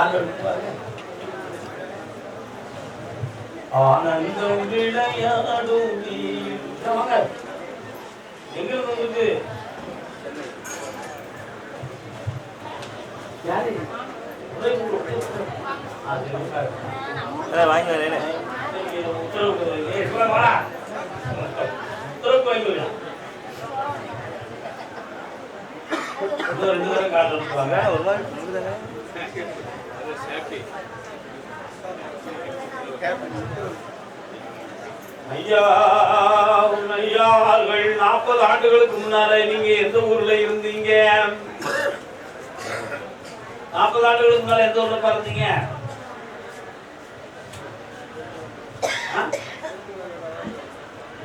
ஆனந்தம் விளையாடும் வாங்க. எங்க இருந்து உட்காரு. வாங்கி உத்தரவு. இன்னும் ரெண்டு பேரும். ஒரு மாதிரி ஐயா உன் நாற்பது ஆண்டுகளுக்கு முன்னால நீங்க எந்த ஊர்ல இருந்தீங்க? நாற்பது ஆண்டுகளுக்கு முன்னால எந்த ஊர்ல பிறந்தீங்க?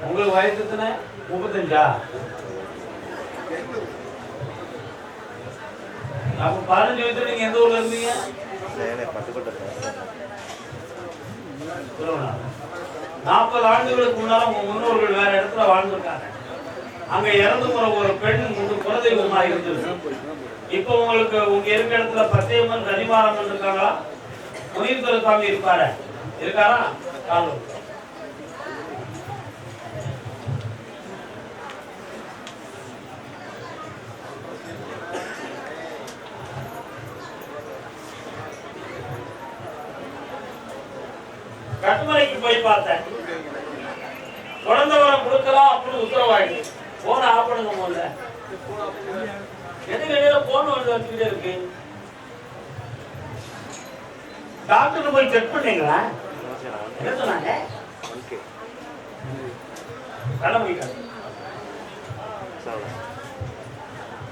உங்களுக்கு வயசு எத்தனை? முப்பத்தஞ்சா? அப்ப பதினஞ்சு வயசுல நீங்க எந்த ஊர்ல இருந்தீங்க? நாற்பது ஆண்டுகளுக்கு முன்னால உங்க முன்னோர்கள் வேற இடத்துல வாழ்ந்துருக்காங்க. அங்க இறந்து போற ஒரு பெண் உங்க குலதெய்வமா இருந்தது. இப்ப உங்களுக்கு உங்க இருக்க இடத்துல பச்சையம்மன் கனிமாரம்மன் இருக்காங்களா முனீஸ்வர சுவாமி இருப்பாரு. இருக்காரா? கால் கட்டுமலைக்கு போய் பார்த்தேன். குழந்தை வரம் கொடுக்கலாம் அப்படின்னு உத்தரவாயிடு போன ஆஃப் பண்ணுங்க முதல்ல. எதுக்கு இடையில போன் வந்து வச்சுக்கிட்டே இருக்கு? டாக்டர் போய் செக் பண்ணீங்களா? என்ன சொன்னாங்க? ஓகே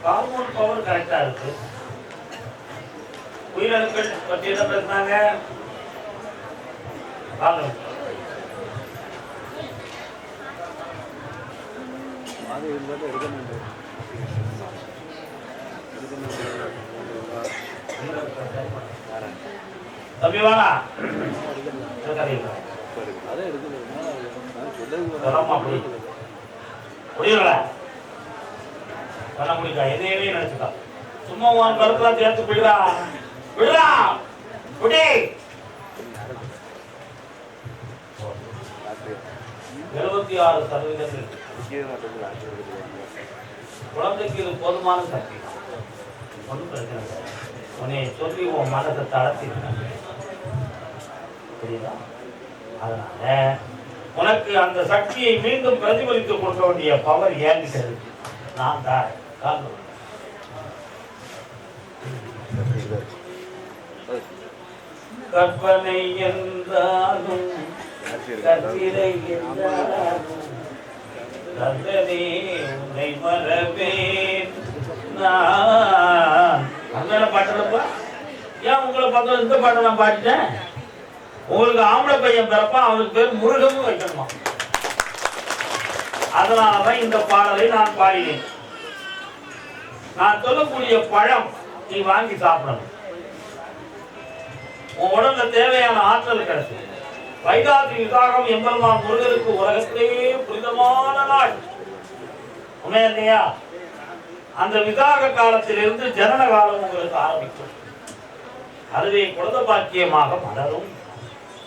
ஹார்மோன் பவர் கரெக்டா இருக்கு. உயிரணுக்கள் பற்றி என்ன பேசுனாங்க. வாங்க. அது இருந்தாலும் எடுக்கணும் தம்பி வாடா இருக்காதீங்க. எடுக்கணும் நான் முடியல பண்ண முடியல எதையுமே நினைச்சுக்கா சும்மா உன் கருத்துல சேர்த்து விடுறா விடுறா எழுபத்தி ஆறு சதவீதத்தில் குழந்தைக்கு இது போதுமான சக்தி. ஒன்றும் பிரச்சனை இல்லை. உன்னை சொல்லி உன் மனதை தளர்த்திருக்காங்க புரியுதா? அதனால உனக்கு அந்த சக்தியை மீண்டும் பிரதிபலித்து கொடுக்க வேண்டிய பவர் ஏங்கிட்ட இருக்கு. நான் தான். கால் கற்பனை என்றாலும் கற்பிலை என்றாலும் கந்தனே உன்னை மறவேன் நான் அங்கே பாட்டலப்பா ஏன் உங்களை பார்த்தா இந்த பாட்டை நான் பாடிட்டேன் உங்களுக்கு ஆம்பளை பையன் பிறப்பா அவனுக்கு பேர் முருகன் வைக்கணுமா அதனாலதான் இந்த பாடலை நான் பாடினேன் நான் சொல்லக்கூடிய பழம் நீ வாங்கி சாப்பிடணும் உன் உடல்ல தேவையான ஆற்றல் கிடைக்கும். வைகாசி விசாகம் எம்பெருமான் முருகருக்கு உலகத்திலேயே புனிதமான நாள். உண்மையா இல்லையா? அந்த விசாக காலத்திலிருந்து ஜனன காலம் உங்களுக்கு ஆரம்பிக்கும். அதுவே குழந்த பாக்கியமாக மலரும்.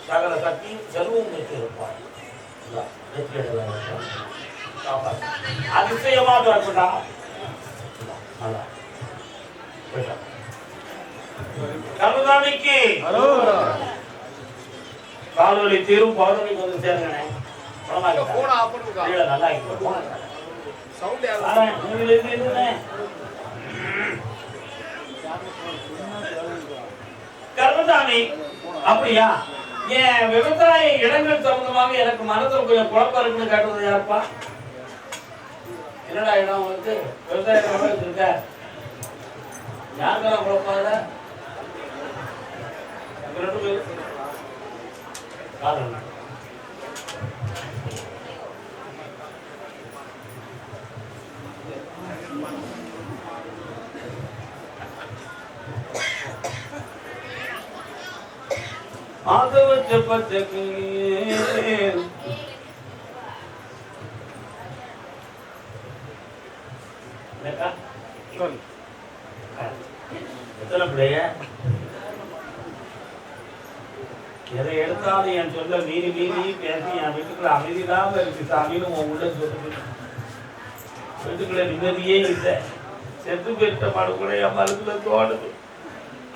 சகல சக்தியும் செல்வம் பெற்றிருப்பார். இந்தா, வெற்றி கருதாமிக்கு கால்வலி தீரும் பௌர்ணமி வந்து சேருங்கண்ணே. நல்லா இருக்கு. கருமசாமி அப்படியா? ஏன் விவசாய இடங்கள் சம்பந்தமாக எனக்கு மனசுல கொஞ்சம் குழப்பம் இருக்குன்னு கேட்டது யாருப்பா? என்னடா இடம் உங்களுக்கு? விவசாய இடம் வச்சிருக்க? யாருக்கெல்லாம் குழப்பம் இல்ல காரணம் மாதவ செப்பத்துக்கு எத்தனை பிள்ளைய எதை எடுத்தாலும் என் சொல்ல மீறி மீறி பேசி என் வீட்டுக்குள்ள அமைதி தான் இருக்கு சாமின்னு உன் உள்ள சொல்லுது வீட்டுக்குள்ள நிம்மதியே இல்லை. செத்து பெற்ற பாடு கூட என் மனசுல தோணுது.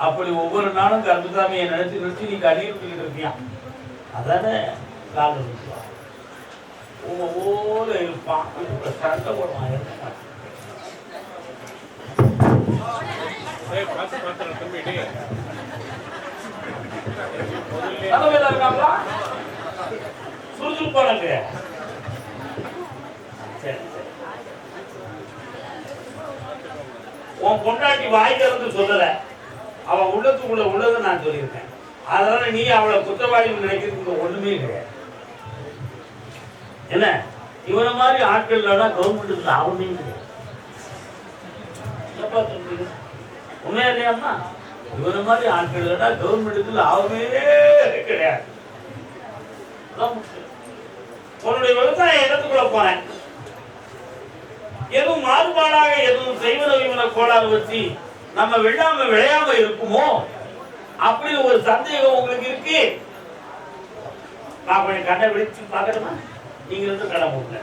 அப்படி ஒவ்வொரு நாளும் கருப்புசாமியை நினைச்சு நினைச்சு நீ கண்ணீர் விட்டுக்கிட்டு இருக்கியா? அதானே காலம் விட்டுருவான் உன் ஓர இருப்பான். சண்டை போடுவான். என்ன இருக்காங்களா? சரி சரி. உன் பொண்டாட்டி வாய் திறந்து சொல்லல. அவன் உள்ளத்துக்குள்ள உள்ளதை நான் சொல்லியிருக்கேன். அதனால நீ அவளை குற்றவாளி நினைக்கிறதுக்கு ஒண்ணுமே கிடையாது என்ன? இவனை மாதிரி ஆட்கள் கவர்மெண்ட் கவர்மெண்ட்டுக்கு அவனே கிடையாது உண்மையா இல்லையாம்மா இவரை மாதிரி ஆட்கள் இல்லைன்னா கவர்மெண்ட்டுக்கு ஆகவே கிடையாது. உன்னுடைய விவசாய இடத்துக்குள்ள போனேன் எதுவும் மாறுபாடாக எதுவும் செய்வன விமன கோளாறு வச்சு நம்ம விழாம விளையாம இருக்குமோ? அப்படி ஒரு சந்தேகம் உங்களுக்கு இருக்கு. நான் கொஞ்சம் கடை விழிச்சு பார்க்கணுமா நீங்க இருந்து கடை போங்க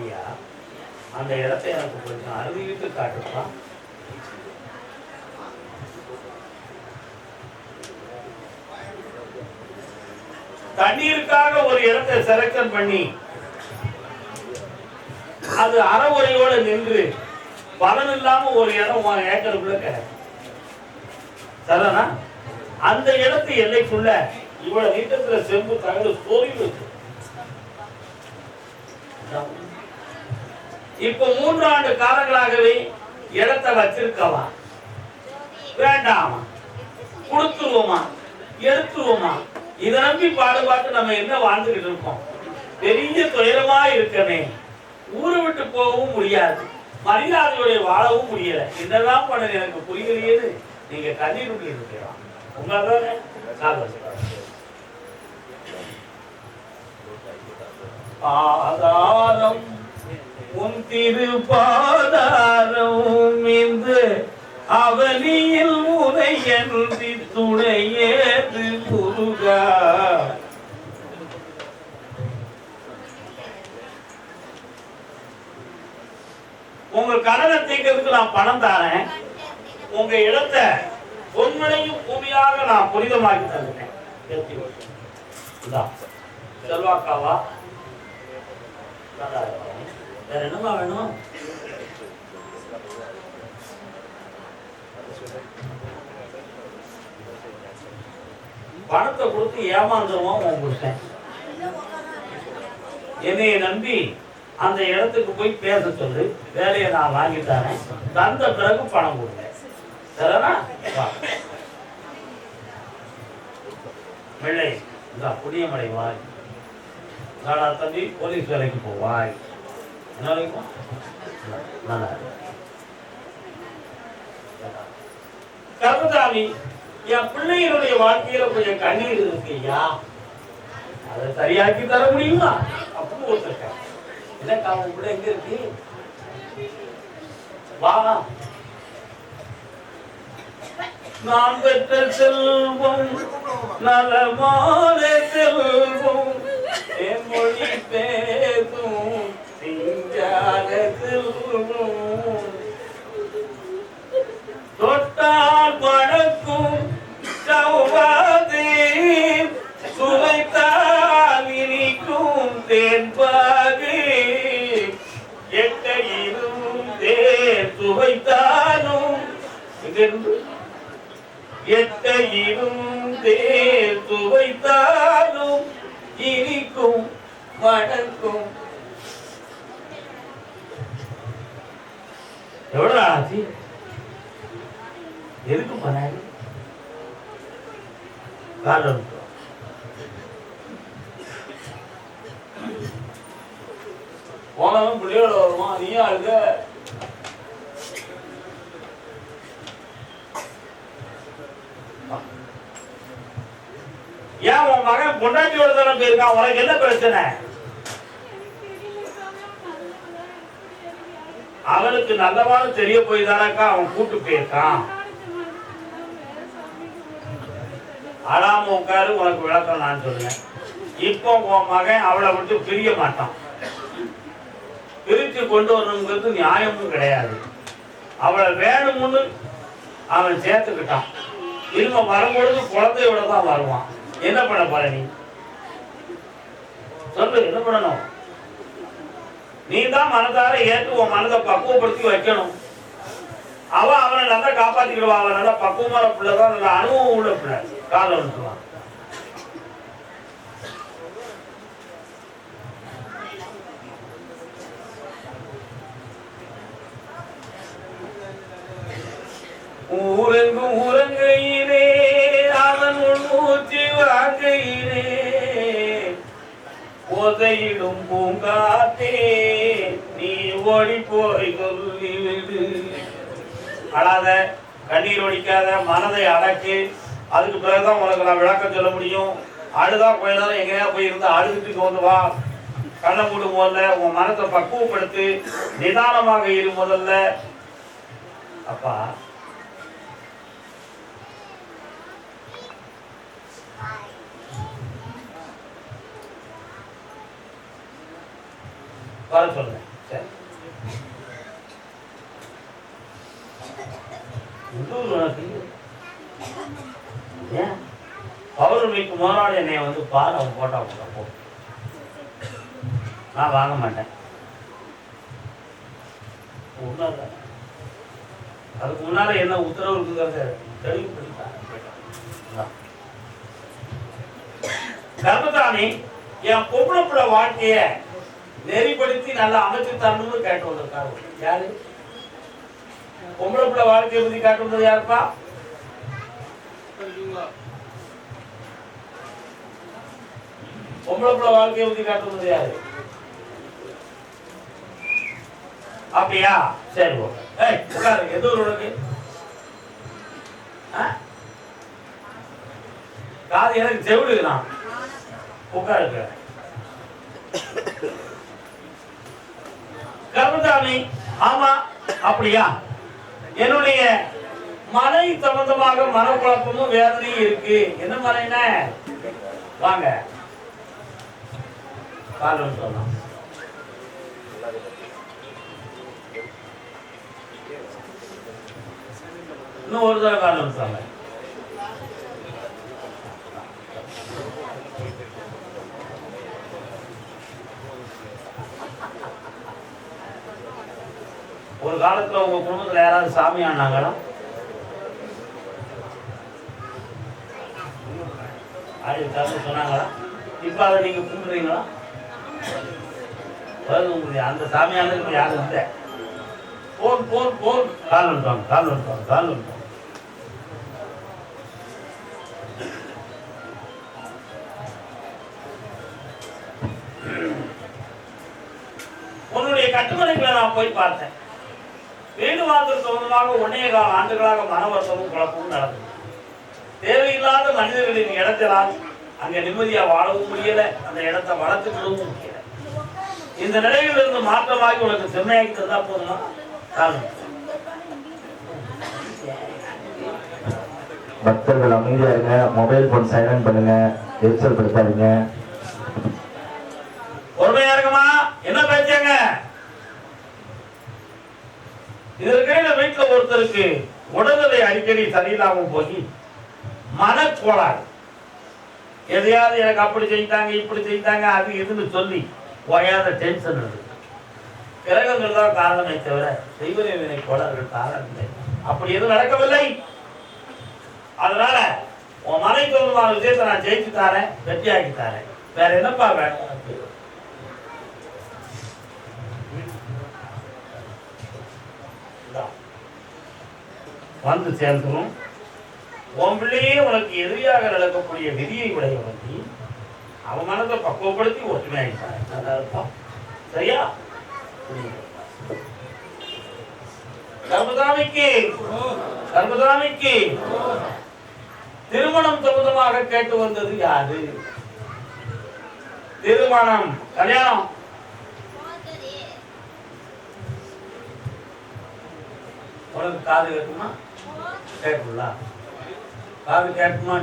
ஐயா அந்த இடத்தை எனக்கு கொஞ்சம் அருகிட்டு காட்டுப்பான் தண்ணீருக்காக ஒரு இடத்தை செலக்ஷன் பண்ணி அது அறவுரையோட நின்று பலன் இல்லாம ஒரு இடம் ஏக்கருக்குள்ள கிடக்கு அந்த இடத்து எல்லைக்குள்ள இவ்வளவு நீட்டத்துல செம்பு தகடு சோறி இருக்கு. இப்ப மூன்றாண்டு காலங்களாகவே இடத்தை வச்சிருக்கவா? வேண்டாமா? கொடுத்துருவோமா? எடுத்துருவோமா? இதை நம்பி பாடுபாட்டு நம்ம என்ன வாழ்ந்துகிட்டு இருக்கோம்? பெரிய துயரமா இருக்கமே. ஊரை விட்டு போகவும் முடியாது. மரியாதையுடைய வாழவும் முடியல. என்னதான் பண்ணது எனக்கு புரியலையேன்னு நீங்க கண்ணீர் விட்டு இருக்கலாம் உங்களால ஆதாரம் உன் திருப்பாதாரம் இந்த அவனியில் முனையன்றி துணையேது முருகா உங்க கடனை தீர்க்கிறதுக்கு நான் பணம் தரேன். உங்க இடத்தை பொன்மனையும் பூமியாக நான் புனிதமாக்கி தந்துட்டேன் செல்வாக்காவா? நல்லா வேற என்னமா வேணும்? பணத்தை கொடுத்து ஏமாந்துருவோம் உன் புருஷன் என்னைய நம்பி அந்த இடத்துக்கு போய் பேச சொல்லு. வேலையை நான் வாங்கி தரேன். தந்த பிறகு பணம் கொடுங்க. சரினா வெள்ளை இந்த புடியமலை நாடா தம்பி போலீஸ் வேலைக்கு போவாய் என்ன வேலைக்கு நல்லா இருக்கு. என் பிள்ளைகளுடைய வாழ்க்கையில கொஞ்சம் கண்ணீர் இருக்கு ஐயா. அதை சரியாக்கி தர முடியுமா? அப்படின்னு ஒருத்தர் என்னக்கா உன் பிள்ளை எங்க இருக்கு? வா. நாம் பெற்ற செல்வம் நலமான செல்வம் என் மொழி பேசும் சிங்கார செல்வம். தொட்டால் பழக்கும் இங்கிருந்து எட்ட இரும் தேன் இனிக்கும் வணக்கும் எவ்வளவு ஆச்சு? எதுக்கு பண்ணாரு? காரணம் போனவன் பிள்ளையோட வருமா நீயும் அழுத. ஏன் உன் மகன் பொண்டாட்டியோட தானே போயிருக்கான் உனக்கு என்ன பிரச்சனை? அவனுக்கு நல்லவாறு தெரிய போய் தானக்கா அவன் கூட்டு போயிருக்கான். அழாம உட்காரு உனக்கு விளக்கம் நான் சொல்லுவேன் இப்போ உன் மகன் அவளை விட்டு பிரிய மாட்டான். பிரித்து கொண்டு வரணுங்கிறது நியாயமும் கிடையாது. அவளை வேணும்னு அவன் சேர்த்துக்கிட்டான். இவன் வரும்பொழுது குழந்தையோட தான் வருவான். என்ன பண்ண போற நீ? சொல்லு என்ன பண்ணணும்? நீ தான் மனதார ஏற்று உன் மனதை பக்குவப்படுத்தி வைக்கணும். அவ அவனை நல்லா காப்பாத்திக்கிடுவா. அவன் நல்லா பக்குவமான பிள்ளைதான். நல்லா அனுபவம் உள்ள பிள்ளை. காலம் வந்துடுவான் ஊரெங்கும் ஊரங்கையிலே மூச்சு உள்மூச்சு வாங்கையிலே போதையிடும் பூங்காத்தே நீ ஓடி போய் சொல்லிவிடு அழாத கண்ணீர் ஒடிக்காத மனதை அடக்கு. அதுக்கு பிறகுதான் உனக்கு நான் விளக்கம் சொல்ல முடியும். அழுதா கொஞ்ச நேரம் எங்கேயா போயிருந்தா அழுதுட்டு வந்து வா. கண்ணை மூடு முதல்ல உன் மனத்தை பக்குவப்படுத்து. நிதானமாக இரு முதல்ல. அப்பா வர சொல்றேன். சரி. ஏன் பௌர்ணமிக்கு முதலாளி என்னை வந்து பாரு அவன் போட்டா போட போ. நான் வாங்க மாட்டேன். உண்மைதான். அதுக்கு முன்னால என்ன உத்தரவு இருக்குங்கிறத தெளிவுபடுத்தாங்க கர்மதானி என் பொம்பளை பிள்ளை வாழ்க்கைய நெறிப்படுத்தி நல்லா அமைச்சு தரணும்னு கேட்டு வந்திருக்காரு. யாரு? பொம்பளை பிள்ளை வாழ்க்கையை பத்தி கேட்டு வந்தது யாருப்பா? பொம்பளை பிள்ளை வாழ்க்கையை பத்தி கேட்டு வந்தது யாரு? அப்படியா? சரி ஓகே. உட்காரு. எது ஒரு உனக்கு? காது எனக்கு செவிடுக்கு நான் கர்மதாமி ஆமா அப்படியா? என்னுடைய மலை சம்பந்தமாக மனக்குழப்பமும் வேதனையும் இருக்கு. என்ன மலைன்னா? வாங்க. காலம் சொல்லலாம் இன்னும் ஒரு தடவை காலம் சொல்ல ஒரு காலத்துல உங்க குடும்பத்துல யாராவது சாமி ஆனாங்களா? சொன்னாங்களா? இப்ப அதை நீங்க கும்பிடுறீங்களா? உங்களுக்கு அந்த சாமியானது யாரும் இல்லை. போல் போல் போல் கால் வந்துட்டாங்க கால் வந்துட்டாங்க கால் வந்துட்டாங்க உன்னுடைய கட்டுமனைகளை நான் போய் பார்த்தேன். வீடு சொந்தமாக சம்பந்தமாக ஒன்னே கால ஆண்டுகளாக மனவசமும் குழப்பமும் நடந்தது. தேவையில்லாத மனிதர்களின் இடத்திலால் அங்க நிம்மதியா வாழவும் முடியல அந்த இடத்தை வளர்த்துக்கிடவும் முடியல. இந்த நிலையில் இருந்து மாற்றமாகி உனக்கு செம்மையாக்கி தந்தா போதுமா? காரணம். பக்தர்கள் அமைதியா இருங்க மொபைல் போன் சைலண்ட் பண்ணுங்க எரிச்சல் படுத்தாதீங்க பொறுமையா இருக்குமா என்ன பேச்சாங்க இதற்கிடையில வீட்டுல ஒருத்தருக்கு உடல்நிலை அடிக்கடி சரியில்லாம போய் மனக்கோளாறு. எதையாவது எனக்கு அப்படி செய்தாங்க இப்படி செய்தாங்க அது இதுன்னு சொல்லி ஓயாத டென்ஷன் இருக்கு கிரகங்கள் தான் காரணமே தவிர தெய்வ வினை கோளாறுகள் காரணம் இல்லை. அப்படி எதுவும் நடக்கவில்லை. அதனால உன் மனைவி தோன்றுமான விஷயத்தை நான் ஜெயிச்சு தாரேன் வெற்றியாக்கி தாரேன். வேற என்னப்பா வேண்டாம்? வந்து சேர்ந்துரும் உன் பிள்ளையே உனக்கு எதிரியாக நடக்கக்கூடிய விதியை உடையவன் அவன் மனத்தை பக்குவப்படுத்தி ஒற்றுமையாகிட்டான் அர்த்தம்? சரியா? கர்மதாமிக்கு கர்மதாமிக்கு திருமணம் சம்பந்தமாக கேட்டு வந்தது யாரு? திருமணம் கல்யாணம். உனக்கு காது கேட்குமா கேட்குங்களா காது கேட்குமா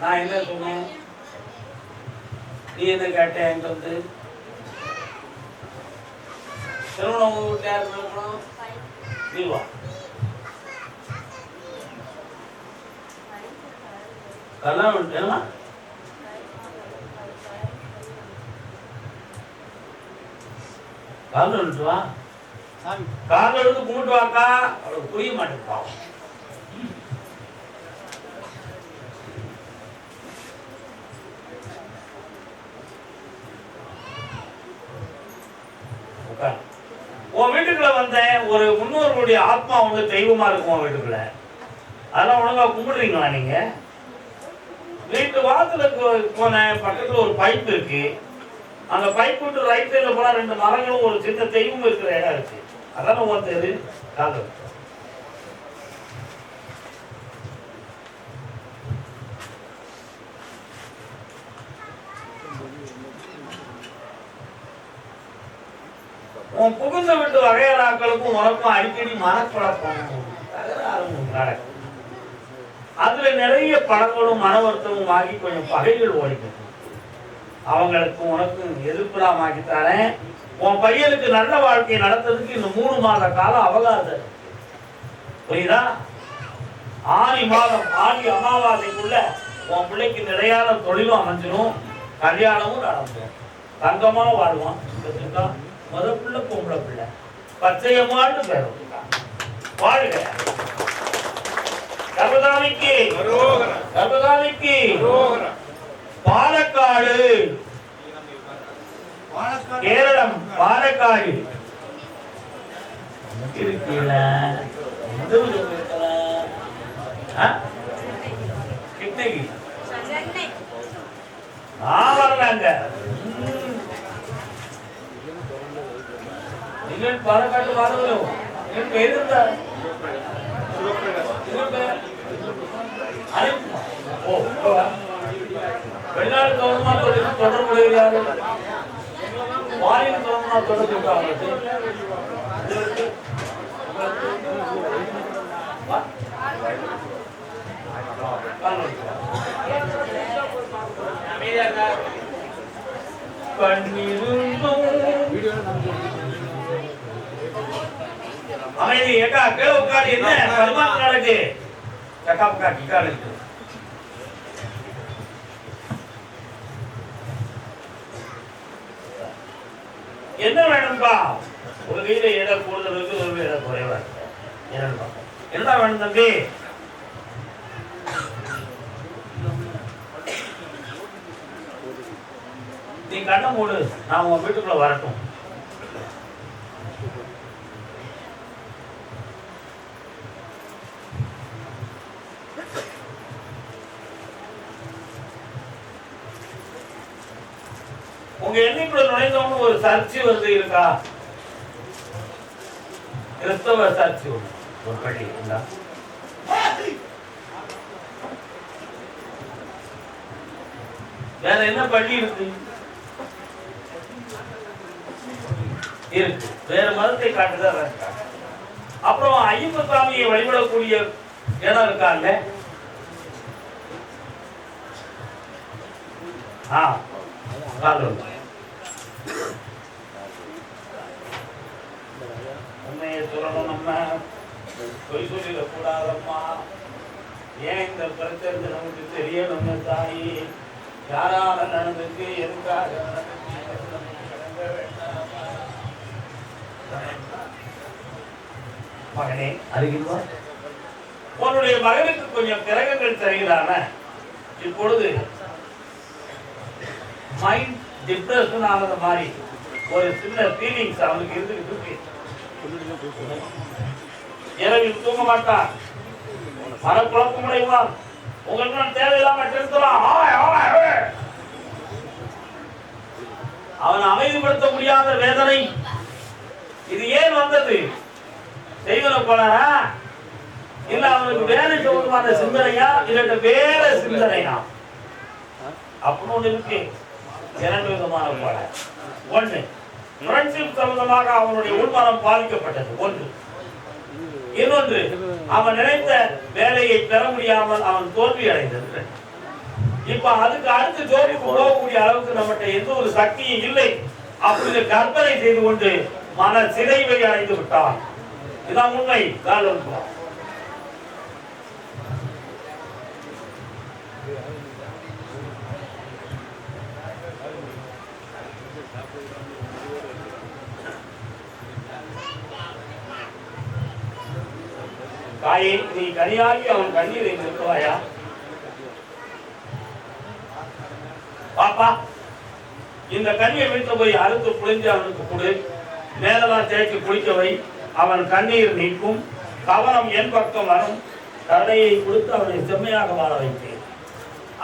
நான் என்ன சொன்னேன்? நீ என்ன கேட்ட என்கிட்ட வந்து திருமணம் உங்க வீட்டுல யார் இருக்கணும் நீ வா. கல்யாணம் கால் எடுத்து வா. கால் எடுத்து கும்பிட்டு வாக்கா. அவளுக்கு புரிய மாட்டேங்குது பாவம் உட்காரு. உன் வீட்டுக்குள்ள ஒரு முன்னோர்களுடைய ஆத்மா வந்து தெய்வமா இருக்கும் வீட்டுக்குள்ள. அதெல்லாம் ஒழுங்கா கும்பிடுறீங்களா நீங்க? வீட்டு வாசல போனேன் பக்கத்துல ஒரு பைப் இருக்கு. அந்த பைப் விட்டு ரைட் சைடில் போனால் ரெண்டு மரங்களும் ஒரு சின்ன தெய்வம் இருக்கிற இடம் இருக்கு. அதான ஒருத்தர் தெரு காதல். உன் புகுந்த விட்டு வகையறாக்களுக்கும் உனக்கும் அடிக்கடி மனக்குழப்பம். நடக்கும். அதுல நிறைய படங்களும் மன வருத்தமும் ஆகி கொஞ்சம் பகைகள் ஓடிக்கும் அவங்களுக்கு உனக்கும் எதிர்ப்புலாம் ஆக்கி தரேன் உன் பையனுக்கு நல்ல வாழ்க்கை நடத்துறதுக்கு இந்த மூணு மாத காலம் அவகாசம். புரியுதா? ஆடி மாதம் ஆடி அமாவாசைக்குள்ள உன் பிள்ளைக்கு நிறையான தொழிலும் அமைஞ்சிடும் கல்யாணமும் நடந்துடும் தங்கமாக வாழ்வான். முத பிள்ளை பொம்பளை பிள்ளை. பச்சையம்மான்னு பேர். வாழ்க. கர்மதாமிக்கு கர்மதாமிக்கு பாலக்காடு. கேரளம் பாலக்காடு? கிருஷ்ணகிரி நான் வரலாங்க నేను పాలకాడు బాధలేవు నేను పేరుందా అరే ఓ வெளிநாடு கவர்மா தொடர்புடையார்கள் மாநில கவர்மா தொடர்புடையார்கள் கண்ணீரும் ஏக்கா கீழே உட்காரு என்ன? பரிமாற்றம் நடக்கு. சக்கா பக்கா கிக்காடு இருக்கு என்ன வேணும்பா? ஒரு கையில எடை கூடுதல் இருக்கு ஒரு கையில குறைவா இருக்கு. என்னடா வேணும் தம்பி? நீ கண்ணை மூடு. நான் உன் வீட்டுக்குள்ள வரட்டும். உங்க எண்ணிக்குள்ள நுழைந்தவங்க ஒரு சர்ச்சு வந்து இருக்கா? கிறிஸ்தவ சர்ச்சு ஒரு பள்ளி இருந்தா வேற என்ன பள்ளி இருக்கு? இருக்கு. வேற மதத்தை காட்டுதான் இருக்கா? அப்புறம் ஐயப்ப சாமியை வழிபடக்கூடிய இடம் இருக்காங்க ஆ. கால் வந்து. உண்மையை சொல்லணும் நம்ம. பொய் சொல்லிடக்கூடாதம்மா ஏன் இந்த பிரச்சனை நமக்கு தெரியணுங்க தாயி? யாரால நடந்துச்சு எதுக்காக மகனே அறிவிப்பா உன்னுடைய மகனுக்கு கொஞ்சம் கிரகங்கள் தருகிறான. இப்பொழுது மைண்ட் டிப்ரெஷன் ஆனது மாதிரி ஒரு சின்ன ஃபீலிங்ஸ் அவனுக்கு இருந்துகிட்டு இருக்கு. இரவில் தூங்க மாட்டான் மனக்குழப்பம் அடைவான் உங்களுக்கு நான் தேவையில்லாம திருத்தலாம் அவன் அமைதிப்படுத்த முடியாத வேதனை. இது ஏன் வந்தது? செய்வன போனாரா இல்ல அவனுக்கு வேலை சம்பந்தமான சிந்தனையா? இல்ல வேற சிந்தனையா? அப்படின்னு ஒண்ணு இருக்கு. இரண்டு விதமான போல ஒண்ணு ஃப்ரெண்ட்ஷிப் சம்பந்தமாக அவனுடைய உள்மனம் பாதிக்கப்பட்டது. ஒன்று. இன்னொன்று அவன் நினைத்த வேலையை பெற முடியாமல் அவன் தோல்வி அடைந்தது இப்ப அதுக்கு அடுத்து ஜோபுக்கு போகக்கூடிய அளவுக்கு நம்மகிட்ட எந்த ஒரு சக்தியும் இல்லை. அப்படின்னு கற்பனை செய்து கொண்டு மன சிதைவை அடைந்து விட்டான். இதான் உண்மை. தாயே நீ கனியாகி அவன் கண்ணீரை நிறுத்துவாயா பாப்பா இந்த கண்ணியை வீட்டு போய் அறுத்து புழிஞ்சு அவனுக்கு கொடு. மேலெல்லாம் தேய்ச்சி குளிக்க வை அவன் கண்ணீர் நீக்கும். கவனம் என் பக்கம் வரும். கருணையை கொடுத்து அவனை செம்மையாக வாழ வைப்பேன்.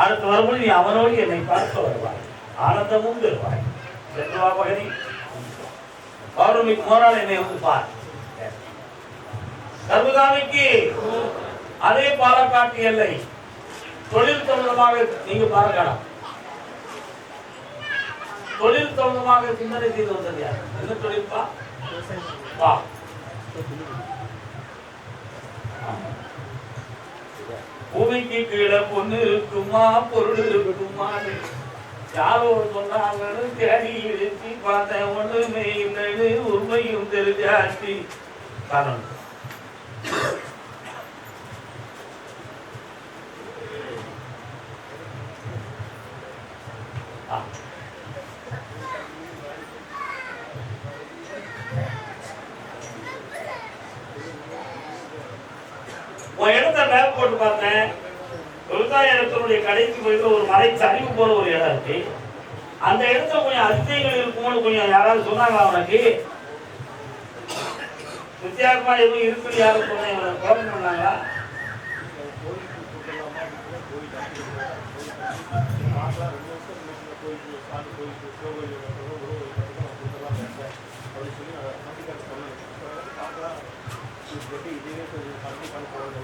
அடுத்து வரும்போது நீ அவனோடு என்னை பார்க்க வருவாய். ஆனந்தமும் பெறுவாய். சென்று பகனி பௌர்ணமிக்கு மோரால் என்னை வந்து பார். சர்வதாமிக்கு அதே பாலக்காட்டு எல்லை தொழில் சம்பந்தமாக நீங்க பாலக்காடா தொழில் தொடர்பாக சிந்தனை செய்து வந்தது யார்? என்ன தொழில்பா? வா. பூமிக்கு கீழே பொண்ணு இருக்குமா? பொருள் இருக்குமா? யாரோ சொன்னாங்கன்னு தேடி இழுத்தி பார்த்தேன். ஒண்ணுமே இல்லைன்னு உண்மையும் தெரிஞ்சாச்சு. காரணம் ஆ. உன் இடத்த மேப் போட்டு பார்த்தேன் விவசாய இடத்தினுடைய கடைசி போயிட்டு ஒரு மலை சரிவு போல ஒரு இடம் இருக்கு. அந்த இடத்துல கொஞ்சம் அதிசயங்கள் இருக்கும்னு கொஞ்சம் யாராவது சொன்னாங்களா உனக்கு? வித்தியாசமா எதுவும் இருக்குன்னு யாரும் சொன்னாங்க குழப்பம் பண்ணாங்களா?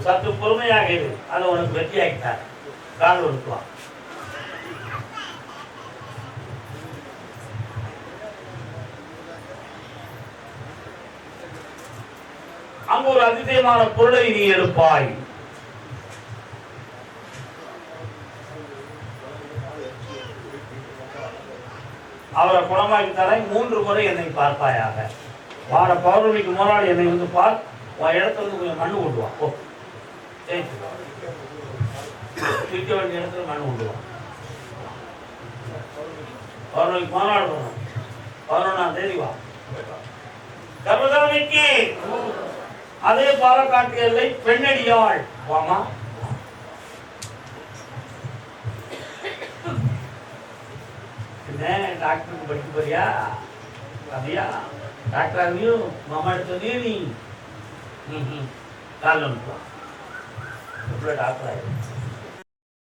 சற்று பொறுமையாக இரு. அதை உனக்கு வெற்றியாகிட்டார் கால் ஒடுக்குவான் அங்கு ஒரு அதிசயமான பொருளை நீ எடுப்பாய். அவரை குணமாக்கி தரேன் மூன்று முறை என்னை பார்ப்பாயாக. வார பௌர்ணமிக்கு முன்னாடி என்னை வந்து பார். உன் இடத்துல வந்து கொஞ்சம் மண்ணு கொண்டு வா. ஓ ஜெயிச்சு வேண்டிய இடத்துல மண்ணு கொண்டு வா. பௌர்ணமிக்கு மாநாடு பண்ணணும் பதினொன்றாம் தேதி வா. கர்மதாமிக்கு அதே பாலக்காட்டு எல்லை பெண்ணடியாள் வாமா என்ன டாக்டருக்கு படிக்க போறியா அப்படியா டாக்டர் ஆகியும் மாமா எடுத்தோடனே நீ ம் ம் காலில் அனுப்புவான் டாக்டர் ஆகிடும்